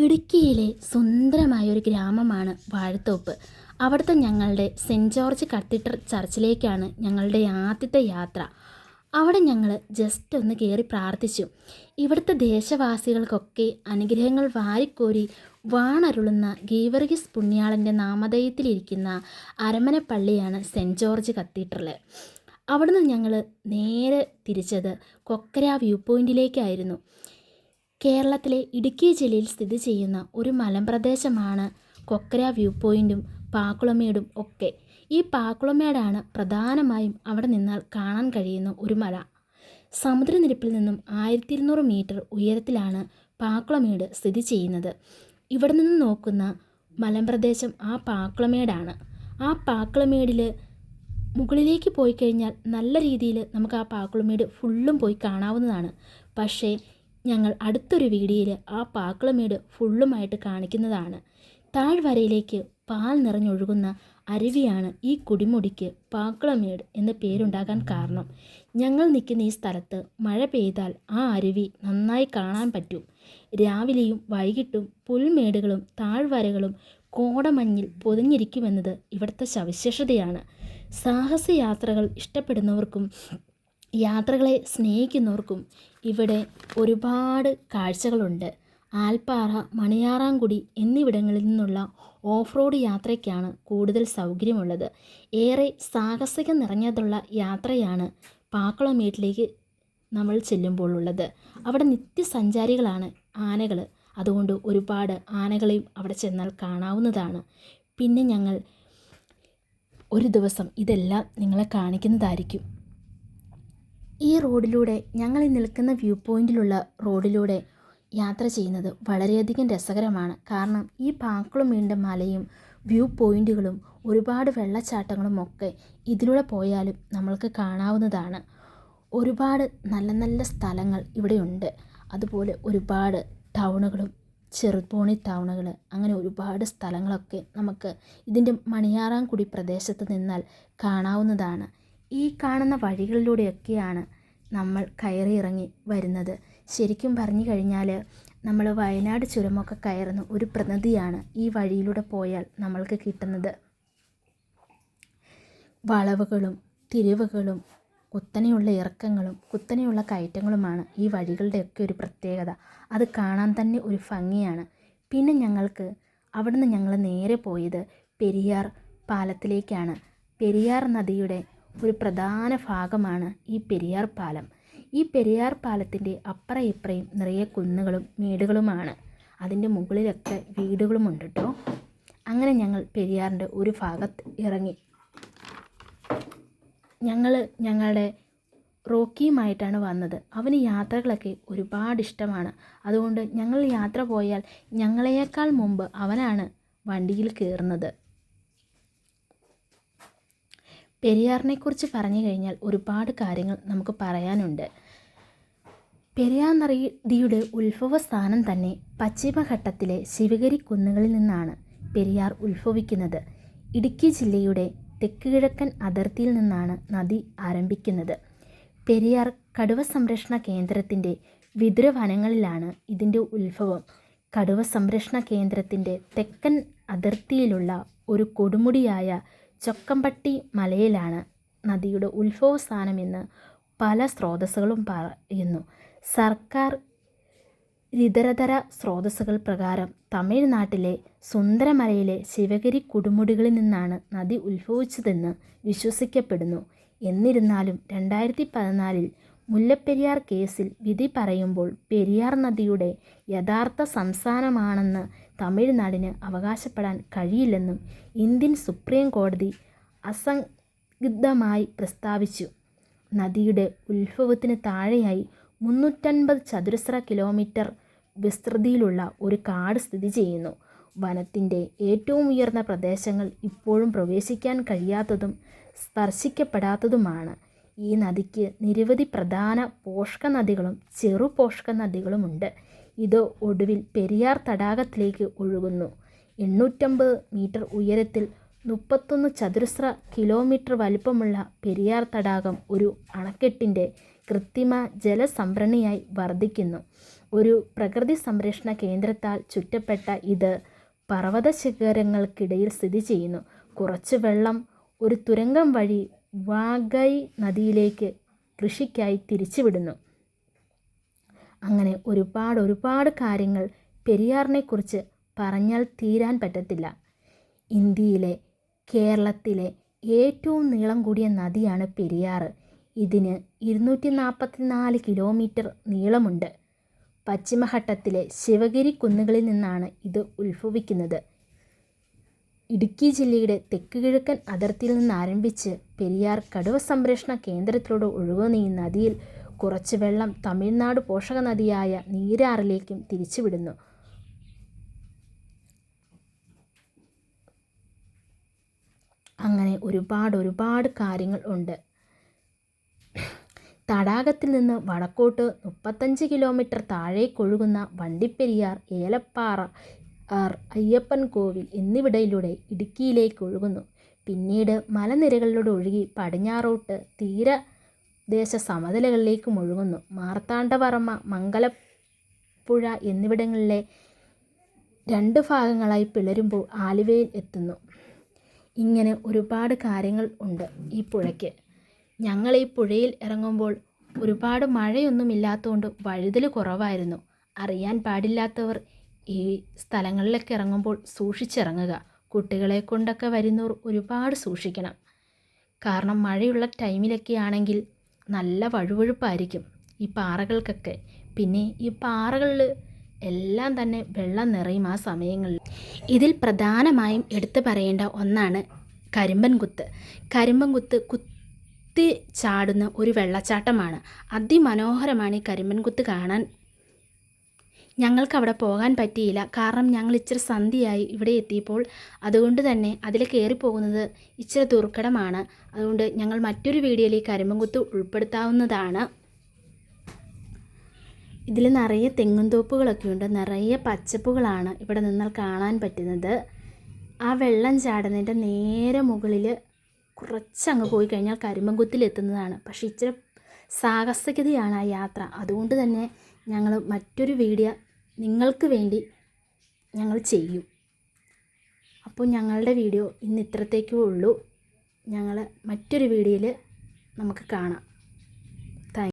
ഇടുക്കിയിലെ സുന്ദരമായ ഒരു ഗ്രാമമാണ് വാഴത്തോപ്പ്. അവിടുത്തെ ഞങ്ങളുടെ സെന്റ് ജോർജ് കത്തീഡ്രൽ ചർച്ചിലേക്കാണ് ഞങ്ങളുടെ ആദ്യത്തെ യാത്ര. അവിടെ ഞങ്ങൾ ജസ്റ്റ് ഒന്ന് കയറി പ്രാർത്ഥിച്ചു. ഇവിടുത്തെ ദേശവാസികൾക്കൊക്കെ അനുഗ്രഹങ്ങൾ വാരിക്കോരി വാണരുളുന്ന ഗീവർഗീസ് പുണ്യാളന്റെ നാമധേയത്തിലിരിക്കുന്ന അരമന പള്ളിയാണ് സെന്റ് ജോർജ് കത്തീഡ്രൽ അവിടുന്ന് ഞങ്ങൾ നേരെ തിരിച്ചത് കൊക്കര വ്യൂ പോയിന്റിലേക്കായിരുന്നു കേരളത്തിലെ ഇടുക്കി ജില്ലയിൽ സ്ഥിതി ചെയ്യുന്ന ഒരു മലമ്പ്രദേശമാണ് കൊക്കര വ്യൂ പോയിന്റും പാക്കുളമേടും ഒക്കെ. ഈ പാക്കുളമേടാണ് പ്രധാനമായും അവിടെ നിന്നാൽ കാണാൻ കഴിയുന്ന ഒരു മല. സമുദ്രനിരപ്പിൽ നിന്നും ആയിരത്തി ഇരുന്നൂറ് മീറ്റർ ഉയരത്തിലാണ് പാക്കുളമേട് സ്ഥിതി ചെയ്യുന്നത്. ഇവിടെ നിന്ന് നോക്കുന്ന മലമ്പ്രദേശം ആ പാക്കുളമേടാണ്. ആ പാക്കുളമേടിൽ മുകളിലേക്ക് പോയി കഴിഞ്ഞാൽ നല്ല രീതിയിൽ നമുക്ക് ആ പാക്കുളമേട് ഫുള്ളും പോയി കാണാവുന്നതാണ്. പക്ഷേ ഞങ്ങൾ അടുത്തൊരു വീഡിയോയിൽ ആ പാക്കളമേട് ഫുള്ളുമായിട്ട് കാണിക്കുന്നതാണ്. താഴ്വരയിലേക്ക് പാൽ നിറഞ്ഞൊഴുകുന്ന അരുവിയാണ് ഈ കുടിമുടിക്ക് പാക്കളമേട് എന്ന പേരുണ്ടാകാൻ കാരണം. ഞങ്ങൾ നിൽക്കുന്ന ഈ സ്ഥലത്ത് മഴ പെയ്താൽ ആ അരുവി നന്നായി കാണാൻ പറ്റും. രാവിലെയും വൈകിട്ടും പുൽമേടുകളും താഴ്വരകളും കോടമഞ്ഞിൽ പൊതിഞ്ഞിരിക്കുമെന്നത് ഇവിടുത്തെ സവിശേഷതയാണ്. സാഹസയാത്രകൾ ഇഷ്ടപ്പെടുന്നവർക്കും യാത്രകളെ സ്നേഹിക്കുന്നവർക്കും ഇവിടെ ഒരുപാട് കാഴ്ചകളുണ്ട്. ആൽപ്പാറ മണിയാറാംകുടി എന്നിവിടങ്ങളിൽ നിന്നുള്ള ഓഫ് റോഡ് യാത്രയ്ക്കാണ് കൂടുതൽ സൗകര്യമുള്ളത്. ഏറെ സാഹസികം നിറഞ്ഞതുള്ള യാത്രയാണ് പാക്കുളമേട്ടിലേക്ക് നമ്മൾ ചെല്ലുമ്പോൾ ഉള്ളത് അവിടെ നിത്യസഞ്ചാരികളാണ് ആനകൾ അതുകൊണ്ട് ഒരുപാട് ആനകളെയും അവിടെ ചെന്നാൽ കാണാവുന്നതാണ്. പിന്നെ ഞങ്ങൾ ഒരു ദിവസം ഇതെല്ലാം നിങ്ങളെ കാണിക്കുന്നതായിരിക്കും. ഈ റോഡിലൂടെ ഞങ്ങൾ നിൽക്കുന്ന വ്യൂ പോയിന്റിലുള്ള റോഡിലൂടെ യാത്ര ചെയ്യുന്നത് വളരെയധികം രസകരമാണ്. കാരണം ഈ പാക്കളും വീണ്ട മലയും വ്യൂ പോയിന്റുകളും ഒരുപാട് വെള്ളച്ചാട്ടങ്ങളും ഒക്കെ ഇതിലൂടെ പോയാലും നമ്മൾക്ക് കാണാവുന്നതാണ്. ഒരുപാട് നല്ല നല്ല സ്ഥലങ്ങൾ ഇവിടെയുണ്ട് അതുപോലെ ഒരുപാട് ടൗണുകളും ചെറുപോണി ടൗണുകൾ അങ്ങനെ ഒരുപാട് സ്ഥലങ്ങളൊക്കെ നമുക്ക് ഇതിന്റെ മണിയാറാംകുടി പ്രദേശത്ത് നിന്നാൽ കാണാവുന്നതാണ്. ഈ കാണുന്ന വഴികളിലൂടെയൊക്കെയാണ് നമ്മൾ കയറിയിറങ്ങി വരുന്നത്. ശരിക്കും പറഞ്ഞു കഴിഞ്ഞാൽ നമ്മൾ വയനാട് ചുരമൊക്കെ കയറുന്ന ഒരു പ്രതിനിധിയാണ് ഈ വഴിയിലൂടെ പോയാൽ നമ്മൾക്ക് കിട്ടുന്നത്. വളവുകളും തിരിവുകളും കുത്തനെയുള്ള ഇറക്കങ്ങളും കുത്തനെയുള്ള കയറ്റങ്ങളുമാണ് ഈ വഴികളുടെയൊക്കെ ഒരു പ്രത്യേകത. അത് കാണാൻ തന്നെ ഒരു ഭംഗിയാണ്. പിന്നെ ഞങ്ങൾക്ക് അവിടുന്ന് ഞങ്ങൾ നേരെ പോയത് പെരിയാർ പാലത്തിലേക്കാണ്. പെരിയാർ നദിയുടെ ഒരു പ്രധാന ഭാഗമാണ് ഈ പെരിയാർ പാലം. ഈ പെരിയാർ പാലത്തിന്റെ അപ്പറ ഇപ്പറയും നിറയെ കുന്നുകളും മേടുകളുമാണ്. അതിന്റെ മുകളിലൊക്കെ വീടുകളുമുണ്ട് കേട്ടോ അങ്ങനെ ഞങ്ങൾ പെരിയാറിന്റെ ഒരു ഭാഗത്ത് ഇറങ്ങി. ഞങ്ങൾ ഞങ്ങളുടെ റോക്കിയുമായിട്ടാണ് വന്നത്. അവന് യാത്രകളൊക്കെ ഒരുപാട് ഇഷ്ടമാണ്. അതുകൊണ്ട് ഞങ്ങൾ യാത്ര പോയാൽ ഞങ്ങളെയേക്കാൾ മുമ്പ് അവനാണ് വണ്ടിയിൽ കയറുന്നത് പെരിയാറിനെക്കുറിച്ച് പറഞ്ഞു കഴിഞ്ഞാൽ ഒരുപാട് കാര്യങ്ങൾ നമുക്ക് പറയാനുണ്ട്. പെരിയാർ നദിയുടെ ഉത്ഭവ സ്ഥാനം തന്നെ പശ്ചിമഘട്ടത്തിലെ ശിവഗിരി കുന്നുകളിൽ നിന്നാണ് പെരിയാർ ഉത്ഭവിക്കുന്നത്. ഇടുക്കി ജില്ലയുടെ തെക്ക് കിഴക്കൻ അതിർത്തിയിൽ നിന്നാണ് നദി ആരംഭിക്കുന്നത്. പെരിയാർ കടുവ സംരക്ഷണ കേന്ദ്രത്തിന്റെ വിതുര വനങ്ങളിലാണ് ഇതിന്റെ ഉത്ഭവം. കടുവ സംരക്ഷണ കേന്ദ്രത്തിന്റെ തെക്കൻ അതിർത്തിയിലുള്ള ഒരു കൊടുമുടിയായ ചൊക്കമ്പട്ടി മലയിലാണ് നദിയുടെ ഉത്ഭവസ്ഥാനമെന്ന് പല സ്രോതസ്സുകളും പറയുന്നു. സർക്കാർ ഇതരതര സ്രോതസ്സുകൾ പ്രകാരം തമിഴ്നാട്ടിലെ സുന്ദരമലയിലെ ശിവഗിരി കുടുമുടികളിൽ നിന്നാണ് നദി ഉത്ഭവിച്ചതെന്ന് വിശ്വസിക്കപ്പെടുന്നു. എന്നിരുന്നാലും രണ്ടായിരത്തി പതിനാലിൽ മുല്ലപ്പെരിയാർ കേസിൽ വിധി പറയുമ്പോൾ പെരിയാർ നദിയുടെ യഥാർത്ഥ സംസ്ഥാനമാണെന്ന് തമിഴ്നാടിന് അവകാശപ്പെടാൻ കഴിയില്ലെന്നും ഇന്ത്യൻ സുപ്രീം കോടതി അസംഗിദ്ധമായി പ്രസ്താവിച്ചു. നദിയുടെ ഉത്ഭവത്തിന് താഴെയായി മുന്നൂറ്റൻപത് ചതുരശ്ര കിലോമീറ്റർ വിസ്തൃതിയിലുള്ള ഒരു കാട് സ്ഥിതി ചെയ്യുന്നു. വനത്തിന്റെ ഏറ്റവും ഉയർന്ന പ്രദേശങ്ങൾ ഇപ്പോഴും പ്രവേശിക്കാൻ കഴിയാത്തതും സ്പർശിക്കപ്പെടാത്തതുമാണ്. ഈ നദിക്ക് നിരവധി പ്രധാന പോഷക നദികളും ചെറു പോഷക നദികളുമുണ്ട് ഇത് ഒടുവിൽ പെരിയാർ തടാകത്തിലേക്ക് ഒഴുകുന്നു. എണ്ണൂറ്റമ്പത് മീറ്റർ ഉയരത്തിൽ മുപ്പത്തൊന്ന് ചതുരശ്ര കിലോമീറ്റർ വലിപ്പമുള്ള പെരിയാർ തടാകം ഒരു അണക്കെട്ടിന്റെ കൃത്രിമ ജലസംഭരണിയായി വർദ്ധിക്കുന്നു. ഒരു പ്രകൃതി സംരക്ഷണ കേന്ദ്രത്താൽ ചുറ്റപ്പെട്ട ഇത് പർവത ശിഖരങ്ങൾക്കിടയിൽ സ്ഥിതി ചെയ്യുന്നു. കുറച്ച് വെള്ളം ഒരു തുരങ്കം വഴി വാഗൈ നദിയിലേക്ക് കൃഷിക്കായി തിരിച്ചുവിടുന്നു. അങ്ങനെ ഒരുപാട് ഒരുപാട് കാര്യങ്ങൾ പെരിയാറിനെക്കുറിച്ച് പറഞ്ഞാൽ തീരാൻ പറ്റത്തില്ല. ഇന്ത്യയിലെ കേരളത്തിലെ ഏറ്റവും നീളം കൂടിയ നദിയാണ് പെരിയാർ. ഇതിന് ഇരുന്നൂറ്റി നാൽപ്പത്തിനാല് കിലോമീറ്റർ നീളമുണ്ട്. പശ്ചിമഘട്ടത്തിലെ ശിവഗിരി കുന്നുകളിൽ നിന്നാണ് ഇത് ഉത്ഭവിക്കുന്നത്. ഇടുക്കി ജില്ലയുടെ തെക്ക് കിഴക്കൻ അതിർത്തിയിൽ നിന്ന് ആരംഭിച്ച് പെരിയാർ കടുവ സംരക്ഷണ കേന്ദ്രത്തിലൂടെ ഒഴുകുന്ന ഈ നദിയിൽ കുറച്ച് വെള്ളം തമിഴ്നാട് പോഷക നദിയായ നീരാറിലേക്കും തിരിച്ചുവിടുന്നു. അങ്ങനെ ഒരുപാട് ഒരുപാട് കാര്യങ്ങൾ ഉണ്ട്. തടാകത്തിൽ നിന്ന് വടക്കോട്ട് മുപ്പത്തഞ്ച് കിലോമീറ്റർ താഴേക്കൊഴുകുന്ന വണ്ടിപ്പെരിയാർ ഏലപ്പാറ ആർ അയ്യപ്പൻ കോവിൽ എന്നിവിടയിലൂടെ ഇടുക്കിയിലേക്ക് ഒഴുകുന്നു. പിന്നീട് മലനിരകളിലൂടെ ഒഴുകി പടിഞ്ഞാറോട്ട് തീരദേശ സമതലകളിലേക്കും ഒഴുകുന്നു മാർത്താണ്ഡവർമ്മ മംഗലപ്പുഴ എന്നിവിടങ്ങളിലെ രണ്ട് ഭാഗങ്ങളായി പിളരുമ്പോൾ ആലുവയിൽ എത്തുന്നു. ഇങ്ങനെ ഒരുപാട് കാര്യങ്ങൾ ഉണ്ട് ഈ പുഴയ്ക്ക്. ഞങ്ങൾ ഈ പുഴയിൽ ഇറങ്ങുമ്പോൾ ഒരുപാട് മഴയൊന്നും ഇല്ലാത്തതുകൊണ്ട് വഴുതൽ കുറവായിരുന്നു. അറിയാൻ പാടില്ലാത്തവർ ഈ സ്ഥലങ്ങളിലൊക്കെ ഇറങ്ങുമ്പോൾ സൂക്ഷിച്ചിറങ്ങുക. കുട്ടികളെ കൊണ്ടൊക്കെ വരുന്നവർ ഒരുപാട് സൂക്ഷിക്കണം. കാരണം മഴയുള്ള ടൈമിലൊക്കെ ആണെങ്കിൽ നല്ല വഴുവഴുപ്പായിരിക്കും ഈ പാറകൾക്കൊക്കെ. പിന്നെ ഈ പാറകളിൽ എല്ലാം തന്നെ വെള്ളം നിറയും ആ സമയങ്ങളിൽ. ഇതിൽ പ്രധാനമായും എടുത്തു പറയേണ്ട ഒന്നാണ് കരിമ്പൻ കുത്ത്. കരിമ്പൻ കുത്ത് കുത്തി ചാടുന്ന ഒരു വെള്ളച്ചാട്ടമാണ്. അതിമനോഹരമാണ് ഈ കരിമ്പൻ കുത്ത് കാണാൻ ഞങ്ങൾക്ക് അവിടെ പോകാൻ പറ്റിയില്ല. കാരണം ഞങ്ങൾ ഇച്ചിരി സന്ധിയായി ഇവിടെ എത്തിയപ്പോൾ അതുകൊണ്ട് തന്നെ അതിൽ കയറി പോകുന്നത് ഇച്ചിരി ദുർഘടമാണ്. അതുകൊണ്ട് ഞങ്ങൾ മറ്റൊരു വീഡിയോയിൽ ഈ ഉൾപ്പെടുത്താവുന്നതാണ്. ഇതിൽ നിറയെ തെങ്ങും തോപ്പുകളൊക്കെ ഉണ്ട്. നിറയെ പച്ചപ്പുകളാണ് ഇവിടെ നിന്നാൽ കാണാൻ പറ്റുന്നത്. ആ വെള്ളം ചാടുന്നതിന്റെ നേരെ മുകളിൽ കുറച്ചങ്ങ് പോയി കഴിഞ്ഞാൽ കരിമ്പൻകുത്തിലെത്തുന്നതാണ് പക്ഷേ ഇച്ചിരി സാഹസികതയാണ് ആ യാത്ര. അതുകൊണ്ട് തന്നെ ഞങ്ങൾ മറ്റൊരു വീഡിയോ നിങ്ങൾക്ക് വേണ്ടി ഞങ്ങൾ ചെയ്യും. അപ്പോൾ ഞങ്ങളുടെ വീഡിയോ ഇന്ന് ഇത്രത്തേക്കേ ഉള്ളൂ. ഞങ്ങൾ മറ്റൊരു വീഡിയോയിൽ നമുക്ക് കാണാം.